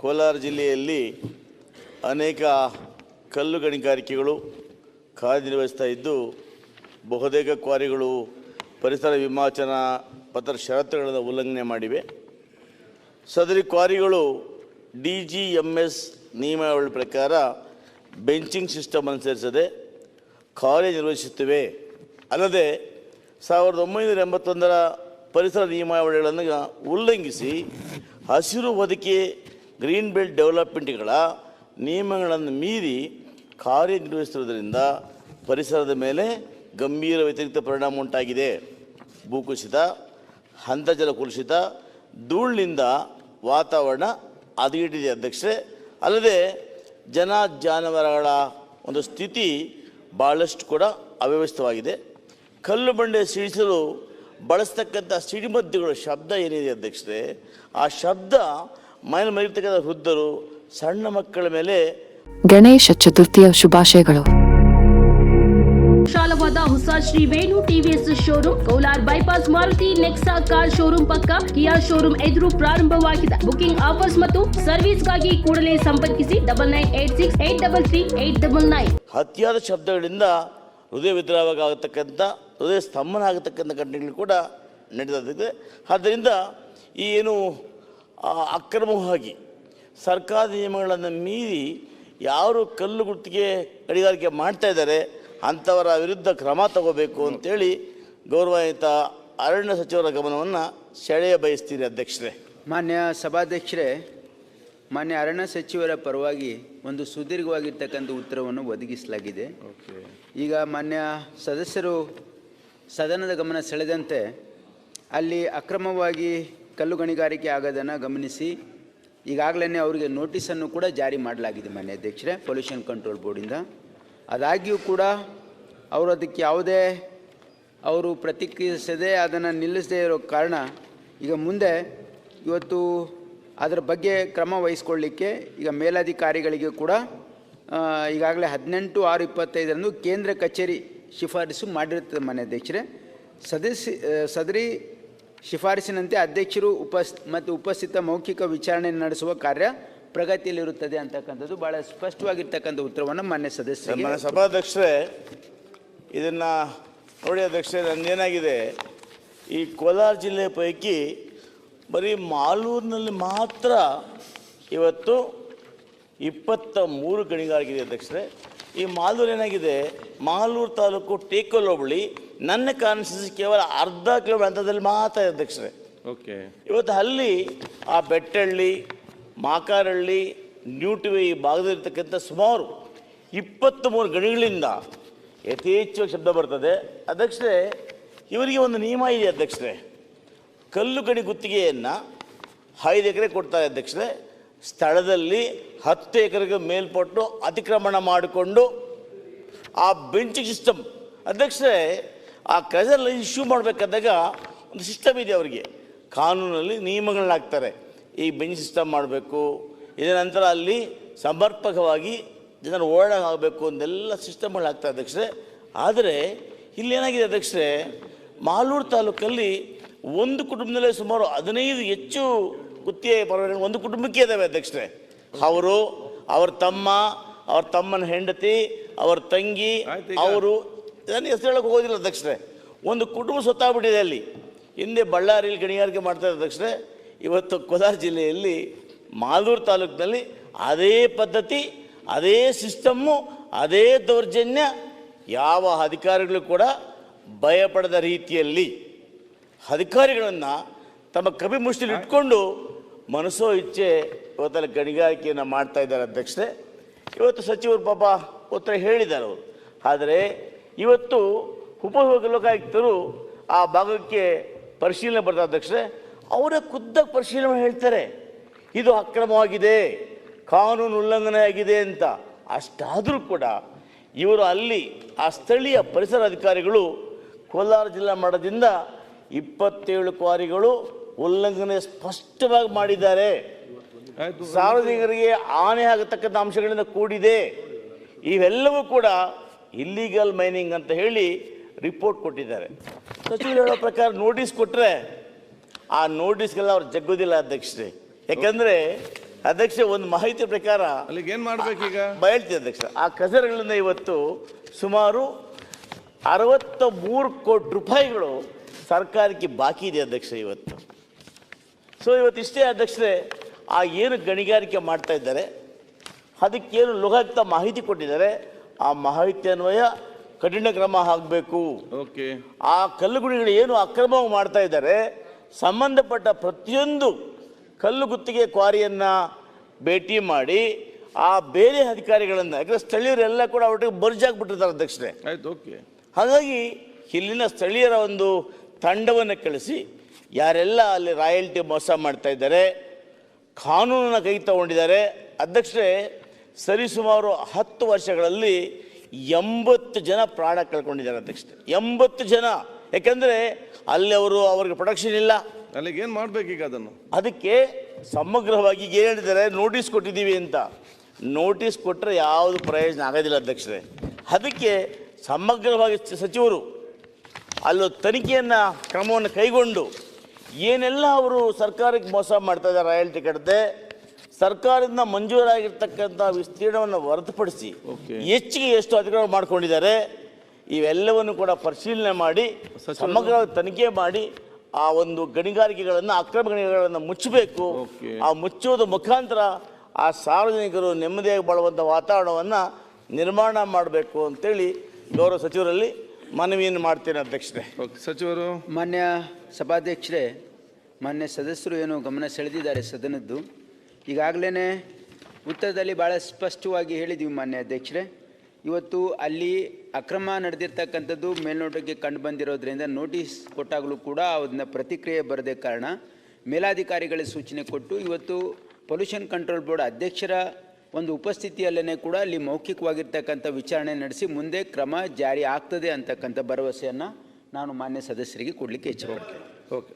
ಕೋಲಾರ ಜಿಲ್ಲೆಯಲ್ಲಿ ಅನೇಕ ಕಲ್ಲು ಗಣಿಗಾರಿಕೆಗಳು ಕಾರ್ಯನಿರ್ವಹಿಸ್ತಾ ಇದ್ದು, ಬಹುತೇಕ ಕ್ವಾರಿಗಳು ಪರಿಸರ ವಿಮಾಚನಾ ಪತ್ರ ಷರತ್ತುಗಳನ್ನು ಉಲ್ಲಂಘನೆ ಮಾಡಿವೆ. ಸದರಿ ಕ್ವಾರಿಗಳು ಡಿ ಜಿ ಎಂ ಎಸ್ ನಿಯಮಾವಳಿ ಪ್ರಕಾರ ಬೆಂಚಿಂಗ್ ಸಿಸ್ಟಮ್ ಅನುಸರಿಸದೆ ಕಾರ್ಯನಿರ್ವಹಿಸುತ್ತಿವೆ ಅಲ್ಲದೆ ಸಾವಿರದ ಒಂಬೈನೂರ ಎಂಬತ್ತೊಂದರ ಪರಿಸರ ನಿಯಮಾವಳಿಗಳನ್ನು ಉಲ್ಲಂಘಿಸಿ ಹಸಿರು ಹೊದಿಕೆ ಗ್ರೀನ್ ಬೆಲ್ಟ್ ಡೆವಲಪ್ಮೆಂಟ್ಗಳ ನಿಯಮಗಳನ್ನು ಮೀರಿ ಕಾರ್ಯನಿರ್ವಹಿಸಿರುವುದರಿಂದ ಪರಿಸರದ ಮೇಲೆ ಗಂಭೀರ ವ್ಯತಿರಿಕ್ತ ಪರಿಣಾಮ ಉಂಟಾಗಿದೆ. ಭೂಕುಸಿತ ಅಂತರ್ಜಲ ಕುಲುಷಿತ, ಧೂಳಿನಿಂದ ವಾತಾವರಣ ಹದಗೆಟ್ಟಿದೆ ಅಧ್ಯಕ್ಷರೇ. ಅಲ್ಲದೆ ಜನ ಜಾನುವಾರುಗಳ ಒಂದು ಸ್ಥಿತಿ ಭಾಳಷ್ಟು ಕೂಡ ಅವ್ಯವಸ್ಥಿತವಾಗಿದೆ. ಕಲ್ಲು ಬಂಡೆ ಸಿಡಿಸಲು ಬಳಸ್ತಕ್ಕಂಥ ಸಿಡಿಮದ್ದುಗಳ ಶಬ್ದ ಏನಿದೆ ಅಧ್ಯಕ್ಷರೇ, ಆ ಶಬ್ದ ಮನೆ ಮರಿತಕ್ಕಂಥ ವೃದ್ಧರು ಸಣ್ಣ ಮಕ್ಕಳ ಮೇಲೆ ಗಣೇಶ ಚತುರ್ಥಿಯ ಶುಭಾಶಯಗಳು. ವಿಶಾಲವಾದ ಹೊಸ Shri Venu TVS showroom Kolar bypass Maruti Nexa car showroom ಪಕ್ಕ ಕಿಯಾ ಶೋರೂಮ್ ಎದುರು ಪ್ರಾರಂಭವಾಗಿದೆ. ಬುಕಿಂಗ್ ಆಫರ್ಸ್ ಮತ್ತು ಸರ್ವಿಸ್ಗಾಗಿ ಕೂಡಲೇ ಸಂಪರ್ಕಿಸಿ double nine eight six eight double three eight double nine. ಅತಿಯಾದ ಶಬ್ದಗಳಿಂದ ಹೃದಯ ವಿದ್ರಾವಕ ಆಗತಕ್ಕಂಥ ಹೃದಯ ಸ್ತಂಭನ ಆಗತಕ್ಕಂಥ ಘಟನೆಗಳು ಕೂಡ ನಡೆದಿದೆ ಆದ್ದರಿಂದ ಈ ಏನು ಅಕ್ರಮವಾಗಿ ಸರ್ಕಾರದ ನಿಯಮಗಳನ್ನು ಮೀರಿ ಯಾರು ಕಲ್ಲು ಗುತ್ತಿಗೆ ಗಣಿಗಾರಿಕೆ ಮಾಡ್ತಾ ಇದ್ದಾರೆ ಅಂಥವರ ವಿರುದ್ಧ ಕ್ರಮ ತಗೋಬೇಕು ಅಂತೇಳಿ ಗೌರವಾನ್ವಿತ ಅರಣ್ಯ ಸಚಿವರ ಗಮನವನ್ನು ಸೆಳೆಯ ಬಯಸ್ತೀನಿ ಅಧ್ಯಕ್ಷರೇ. ಮಾನ್ಯ ಸಭಾಧ್ಯಕ್ಷರೇ ಮಾನ್ಯ ಅರಣ್ಯ ಸಚಿವರ ಪರವಾಗಿ ಒಂದು ಸುದೀರ್ಘವಾಗಿರ್ತಕ್ಕಂಥ ಉತ್ತರವನ್ನು ಒದಗಿಸಲಾಗಿದೆ. ಈಗ ಮಾನ್ಯ ಸದಸ್ಯರು ಸದನದ ಗಮನ ಸೆಳೆದಂತೆ ಅಲ್ಲಿ ಅಕ್ರಮವಾಗಿ ಕಲ್ಲು ಗಣಿಗಾರಿಕೆ ಆಗೋದನ್ನು ಗಮನಿಸಿ ಈಗಾಗಲೇ ಅವರಿಗೆ ನೋಟಿಸನ್ನು ಕೂಡ ಜಾರಿ ಮಾಡಲಾಗಿದೆ ಮಾನ್ಯ ಅಧ್ಯಕ್ಷರೇ ಪೊಲ್ಯೂಷನ್ ಕಂಟ್ರೋಲ್ ಬೋರ್ಡಿಂದ ಅದಾಗಿಯೂ ಕೂಡ ಅವರು ಅದಕ್ಕೆ ಯಾವುದೇ ಅವರು ಪ್ರತಿಕ್ರಿಯಿಸದೆ ಅದನ್ನು ನಿಲ್ಲಿಸದೇ ಇರೋ ಕಾರಣ ಈಗ ಮುಂದೆ ಇವತ್ತು ಅದರ ಬಗ್ಗೆ ಕ್ರಮ ವಹಿಸ್ಕೊಳ್ಳಿಕ್ಕೆ ಈಗ ಮೇಲಾಧಿಕಾರಿಗಳಿಗೆ ಕೂಡ ಈಗಾಗಲೇ ಹದಿನೆಂಟು ಆರು ಇಪ್ಪತ್ತೈದರಂದು ಕೇಂದ್ರ ಕಚೇರಿ ಶಿಫಾರಸು ಮಾಡಿರುತ್ತದೆ ಮನೆ ಅಧ್ಯಕ್ಷರೇ. ಸದಸ್ಯ ಸದರಿ ಶಿಫಾರಸಿನಂತೆ ಅಧ್ಯಕ್ಷರು ಉಪಸ್ ಮತ್ತು ಉಪಸ್ಥಿತ ಮೌಖಿಕ ವಿಚಾರಣೆ ನಡೆಸುವ ಕಾರ್ಯ ಪ್ರಗತಿಯಲ್ಲಿರುತ್ತದೆ ಅಂತಕ್ಕಂಥದ್ದು ಭಾಳ ಸ್ಪಷ್ಟವಾಗಿರ್ತಕ್ಕಂಥ ಉತ್ತರವನ್ನು ಮಾನ್ಯ ಸದಸ್ಯರಿಗೆ ನಮ್ಮ ಸಭಾಧ್ಯಕ್ಷರೇ ಇದನ್ನು ನೋಡಿ ಅಧ್ಯಕ್ಷರೇ ನಂದೇನಾಗಿದೆ ಈ ಕೋಲಾರ ಜಿಲ್ಲೆ ಪೈಕಿ ಬರೀ ಮಾಲೂರಿನಲ್ಲಿ ಮಾತ್ರ ಇವತ್ತು ಇಪ್ಪತ್ತ ಮೂರು ಗಣಿಗಾರಿಕೆ ಇದೆ ಅಧ್ಯಕ್ಷರೇ. ಈ ಮಾಲೂರು ಏನಾಗಿದೆ? ಮಾಲೂರು ತಾಲೂಕು ಟೇಕಲ್ ಹೋಬಳಿ ನನ್ನ ಕಾನ್ಸ್ಟಿಟ್ಯೂನ್ಸಿ ಕೇವಲ ಅರ್ಧ ಕಿಲೋಮೀಟರ್ ಅಂತದಲ್ಲಿ ಮಾತ್ರ ಅಧ್ಯಕ್ಷರೇ. ಓಕೆ. ಇವತ್ತು ಅಲ್ಲಿ ಆ ಬೆಟ್ಟಹಳ್ಳಿ ಮಾಕಾರಹಳ್ಳಿ ನ್ಯೂಟಿವೆ ಈ ಭಾಗದಲ್ಲಿರ್ತಕ್ಕಂಥ ಸುಮಾರು ಇಪ್ಪತ್ತ್ ಮೂರು ಗಣಿಗಳಿಂದ ಯಥೇಚ್ಛವಾಗಿ ಶಬ್ದ ಬರ್ತದೆ. ಅಧ್ಯಕ್ಷರೇ ಇವರಿಗೆ ಒಂದು ನಿಯಮ ಇದೆ ಅಧ್ಯಕ್ಷರೇ. ಕಲ್ಲು ಗಣಿ ಗುತ್ತಿಗೆಯನ್ನು ಐದು ಎಕರೆ ಕೊಡ್ತಾರೆ ಅಧ್ಯಕ್ಷರೇ. ಸ್ಥಳದಲ್ಲಿ ಹತ್ತು ಎಕರೆಗೆ ಮೇಲ್ಪಟ್ಟು ಅತಿಕ್ರಮಣ ಮಾಡಿಕೊಂಡು ಆ ಬೆಂಚ್ ಸಿಸ್ಟಮ್ ಅಧ್ಯಕ್ಷರೇ ಆ ಕ್ರೆಜಲ್ಲಿ ಇಶ್ಯೂ ಮಾಡಬೇಕಾದಾಗ ಒಂದು ಸಿಸ್ಟಮ್ ಇದೆ ಅವರಿಗೆ. ಕಾನೂನಲ್ಲಿ ನಿಯಮಗಳನ್ನ ಹಾಕ್ತಾರೆ ಈ ಬೆಂಚ್ ಸಿಸ್ಟಮ್ ಮಾಡಬೇಕು ಇದರ ನಂತರ ಅಲ್ಲಿ ಸಮರ್ಪಕವಾಗಿ ಜನರು ಆಗಬೇಕು ಅಂದೆಲ್ಲ ಸಿಸ್ಟಮ್ಗಳು ಆಗ್ತಾ ಅಧ್ಯಕ್ಷರೇ. ಆದರೆ ಇಲ್ಲಿ ಏನಾಗಿದೆ ಅಧ್ಯಕ್ಷರೇ ಮಾಲೂರು ತಾಲೂಕಲ್ಲಿ ಒಂದು ಕುಟುಂಬದಲ್ಲೇ ಸುಮಾರು ಹದಿನೈದು ಹೆಚ್ಚು ಗುತ್ತಿಗೆ ಪರವಾಗಿ ಒಂದು ಕುಟುಂಬಕ್ಕೆ ಇದ್ದಾವೆ ಅಧ್ಯಕ್ಷರೇ. ಅವರು ಅವ್ರ ತಮ್ಮ ಅವ್ರ ತಮ್ಮನ ಹೆಂಡತಿ ಅವ್ರ ತಂಗಿ ಅವರು ಇದನ್ನು ಹೆಸರು ಹೇಳೋಕೆ ಹೋಗೋದಿಲ್ಲ ಅಧ್ಯಕ್ಷರೇ ಒಂದು ಕುಟುಂಬ ಸೊತ್ತಾಗ್ಬಿಟ್ಟಿದೆ ಅಲ್ಲಿ. ಹಿಂದೆ ಬಳ್ಳಾರಿಯಲ್ಲಿ ಗಣಿಗಾರಿಕೆ ಮಾಡ್ತಾ ಇದ್ದ ತಕ್ಷಣ ಇವತ್ತು ಕೋಲಾರ ಜಿಲ್ಲೆಯಲ್ಲಿ ಮಾಲೂರು ತಾಲೂಕಿನಲ್ಲಿ ಅದೇ ಪದ್ಧತಿ, ಅದೇ ಸಿಸ್ಟಮ್ಮು, ಅದೇ ದೌರ್ಜನ್ಯ, ಯಾವ ಅಧಿಕಾರಿಗಳು ಕೂಡ ಭಯಪಡದ ರೀತಿಯಲ್ಲಿ ಅಧಿಕಾರಿಗಳನ್ನು ತಮ್ಮ ಕವಿ ಮುಷ್ಟಿಲಿ ಇಟ್ಕೊಂಡು ಮನಸ್ಸೋ ಇಚ್ಛೆ ಇವತ್ತಲ್ಲಿ ಗಣಿಗಾರಿಕೆಯನ್ನು ಮಾಡ್ತಾ ಇದ್ದಾರೆ ಅಧ್ಯಕ್ಷರೇ. ಇವತ್ತು ಸಚಿವರು ಪಾಪ ಉತ್ತರ ಹೇಳಿದ್ದಾರೆ ಅವರು. ಆದರೆ ಇವತ್ತು ಉಪಲೋಕಾಯುಕ್ತರು ಆ ಭಾಗಕ್ಕೆ ಪರಿಶೀಲನೆ ಬರ್ತಾ ಅಧ್ಯಕ್ಷರೇ ಅವರೇ ಖುದ್ದಾಗಿ ಪರಿಶೀಲನೆ ಹೇಳ್ತಾರೆ. ಇದು ಅಕ್ರಮವಾಗಿದೆ ಕಾನೂನು ಉಲ್ಲಂಘನೆ ಆಗಿದೆ ಅಂತ. ಅಷ್ಟಾದರೂ ಕೂಡ ಇವರು ಅಲ್ಲಿ ಆ ಸ್ಥಳೀಯ ಪರಿಸರ ಅಧಿಕಾರಿಗಳು ಕೋಲಾರ ಜಿಲ್ಲಾ ಮಟ್ಟದಿಂದ ಇಪ್ಪತ್ತೇಳು ಕ್ವಾರಿಗಳು ಉಲ್ಲಂಘನೆ ಸ್ಪಷ್ಟವಾಗಿ ಮಾಡಿದ್ದಾರೆ. ಸಾರ್ವಜನಿಕರಿಗೆ ಹಾನಿ ಆಗತಕ್ಕಂಥ ಅಂಶಗಳಿಂದ ಕೂಡಿದೆ. ಇವೆಲ್ಲವೂ ಕೂಡ ಇಲ್ಲಿಗಲ್ ಮೈನಿಂಗ್ ಅಂತ ಹೇಳಿ ರಿಪೋರ್ಟ್ ಕೊಟ್ಟಿದ್ದಾರೆ. ಸಚಿವರು ಹೇಳೋ ಪ್ರಕಾರ ನೋಟಿಸ್ ಕೊಟ್ಟರೆ ಆ ನೋಟಿಸ್ಗೆಲ್ಲ ಅವ್ರು ಜಗ್ಗೋದಿಲ್ಲ ಅಧ್ಯಕ್ಷರೇ. ಯಾಕಂದರೆ ಅಧ್ಯಕ್ಷ ಒಂದು ಮಾಹಿತಿ ಪ್ರಕಾರ ಅಲ್ಲಿಗೆ ಏನ್ ಮಾಡ್ಬೇಕೀಗ ಬಯಲ್ತಿ ಅಧ್ಯಕ್ಷ ಆ ಕಸರಗಳಿಂದ ಇವತ್ತು ಸುಮಾರು ಅರವತ್ತ ಮೂರು ಕೋಟಿ ರೂಪಾಯಿಗಳು ಸರ್ಕಾರಕ್ಕೆ ಬಾಕಿ ಇದೆ ಅಧ್ಯಕ್ಷ ಇವತ್ತು. ಸೊ ಇವತ್ತು ಇಷ್ಟೇ ಅಧ್ಯಕ್ಷರೇ ಆ ಏನು ಗಣಿಗಾರಿಕೆ ಮಾಡ್ತಾ ಇದ್ದಾರೆ ಅದಕ್ಕೇನು ಲೋಕಾಯುಕ್ತ ಮಾಹಿತಿ ಕೊಟ್ಟಿದ್ದಾರೆ ಆ ಮಾಹಿತಿ ಅನ್ವಯ ಕಠಿಣ ಕ್ರಮ ಆಗಬೇಕು. ಓಕೆ. ಆ ಕಲ್ಲುಗುಡಿಗಳು ಏನು ಅಕ್ರಮವಾಗಿ ಮಾಡ್ತಾ ಇದ್ದಾರೆ ಸಂಬಂಧಪಟ್ಟ ಪ್ರತಿಯೊಂದು ಕಲ್ಲು ಗುತ್ತಿಗೆ ಕ್ವಾರಿಯನ್ನು ಭೇಟಿ ಮಾಡಿ ಆ ಬೇರೆ ಅಧಿಕಾರಿಗಳನ್ನು ಯಾಕಂದ್ರೆ ಸ್ಥಳೀಯರೆಲ್ಲ ಕೂಡ ಒಟ್ಟಿಗೆ ಬರ್ಜಾಗ್ಬಿಟ್ಟಿರ್ತಾರೆ ಅಧ್ಯಕ್ಷರೇ. ಆಯ್ತು ಓಕೆ. ಹಾಗಾಗಿ ಇಲ್ಲಿನ ಸ್ಥಳೀಯರ ಒಂದು ತಂಡವನ್ನು ಕಳಿಸಿ ಯಾರೆಲ್ಲ ಅಲ್ಲಿ ರಾಯಲ್ಟಿ ಮೋಸ ಮಾಡ್ತಾ ಇದ್ದಾರೆ ಕಾನೂನನ್ನು ಕೈ ತಗೊಂಡಿದ್ದಾರೆ. ಅಧ್ಯಕ್ಷರೇ ಸರಿಸುಮಾರು ಹತ್ತು ವರ್ಷಗಳಲ್ಲಿ ಎಂಬತ್ತು ಜನ ಪ್ರಾಣ ಕಳ್ಕೊಂಡಿದ್ದಾರೆ ಅಧ್ಯಕ್ಷತೆ ಎಂಬತ್ತು ಜನ. ಯಾಕಂದರೆ ಅಲ್ಲಿ ಅವರು ಅವ್ರಿಗೆ ಪ್ರೊಡಕ್ಷನ್ ಇಲ್ಲ. ಅಲ್ಲಿಗೆ ಏನ್ ಮಾಡ್ಬೇಕೀಗ ಅದನ್ನು? ಅದಕ್ಕೆ ಸಮಗ್ರವಾಗಿ ಏನು ಹೇಳಿದ್ದಾರೆ? ನೋಟಿಸ್ ಕೊಟ್ಟಿದ್ದೀವಿ ಅಂತ. ನೋಟಿಸ್ ಕೊಟ್ಟರೆ ಯಾವುದು ಪ್ರಯೋಜನ ಆಗೋದಿಲ್ಲ ಅಧ್ಯಕ್ಷರೇ. ಅದಕ್ಕೆ ಸಮಗ್ರವಾಗಿ ಸಚಿವರು ಅಲ್ಲೂ ತನಿಖೆಯನ್ನು ಕ್ರಮವನ್ನು ಕೈಗೊಂಡು ಏನೆಲ್ಲ ಅವರು ಸರ್ಕಾರಕ್ಕೆ ಮೋಸ ಮಾಡ್ತಾ ಇದ್ದಾರೆ ರಾಯಲ್ಟಿ ಕಟ್ಟದೆ ಸರ್ಕಾರದಿಂದ ಮಂಜೂರಾಗಿರ್ತಕ್ಕಂಥ ವಿಸ್ತೀರ್ಣವನ್ನು ಹೊರತುಪಡಿಸಿ. ಹೆಚ್ಚಿಗೆ ಎಷ್ಟು ಅಧಿಕಾರ ಮಾಡ್ಕೊಂಡಿದ್ದಾರೆ ಇವೆಲ್ಲವನ್ನು ಕೂಡ ಪರಿಶೀಲನೆ ಮಾಡಿ ಸಮಗ್ರ ಸಮಗ್ರವಾಗಿ ತನಿಖೆ ಮಾಡಿ ಆ ಒಂದು ಗಣಿಗಾರಿಕೆಗಳನ್ನು ಅಕ್ರಮ ಗಣಿಗಳನ್ನು ಮುಚ್ಚಬೇಕು. ಆ ಮುಚ್ಚುವುದ ಮುಖಾಂತರ ಆ ಸಾರ್ವಜನಿಕರು ನೆಮ್ಮದಿಯಾಗಿ ಬಾಳುವಂಥ ವಾತಾವರಣವನ್ನು ನಿರ್ಮಾಣ ಮಾಡಬೇಕು ಅಂತೇಳಿ ಗೌರವ ಸಚಿವರಲ್ಲಿ ಮನವಿಯನ್ನು ಮಾಡ್ತೇನೆ ಅಧ್ಯಕ್ಷರೇ. ಸಚಿವರು. ಮಾನ್ಯ ಸಭಾಧ್ಯಕ್ಷರೇ ಮಾನ್ಯ ಸದಸ್ಯರು ಏನು ಗಮನ ಸೆಳೆದಿದ್ದಾರೆ ಸದನದ್ದು. ಈಗಾಗಲೇ ಉತ್ತರದಲ್ಲಿ ಭಾಳ ಸ್ಪಷ್ಟವಾಗಿ ಹೇಳಿದ್ದೀವಿ ಮಾನ್ಯ ಅಧ್ಯಕ್ಷರೇ. ಇವತ್ತು ಅಲ್ಲಿ ಅಕ್ರಮ ನಡೆದಿರ್ತಕ್ಕಂಥದ್ದು ಮೇಲ್ನೋಟಕ್ಕೆ ಕಂಡು ಬಂದಿರೋದ್ರಿಂದ ನೋಟಿಸ್ ಕೊಟ್ಟಾಗಲೂ ಕೂಡ ಅದನ್ನ ಪ್ರತಿಕ್ರಿಯೆ ಬರದೆ ಕಾರಣ ಮೇಲಾಧಿಕಾರಿಗಳಿಗೆ ಸೂಚನೆ ಕೊಟ್ಟು ಇವತ್ತು ಪೊಲ್ಯೂಷನ್ ಕಂಟ್ರೋಲ್ ಬೋರ್ಡ್ ಅಧ್ಯಕ್ಷರ ಒಂದು ಉಪಸ್ಥಿತಿಯಲ್ಲೇ ಕೂಡ ಅಲ್ಲಿ ಮೌಖಿಕವಾಗಿರ್ತಕ್ಕಂಥ ವಿಚಾರಣೆ ನಡೆಸಿ ಮುಂದೆ ಕ್ರಮ ಜಾರಿ ಆಗ್ತದೆ ಅಂತಕ್ಕಂಥ ಭರವಸೆಯನ್ನು ನಾನು ಮಾನ್ಯ ಸದಸ್ಯರಿಗೆ ಕೊಡಲಿಕ್ಕೆ ಇಚ್ಛೆ ಓಕೆ.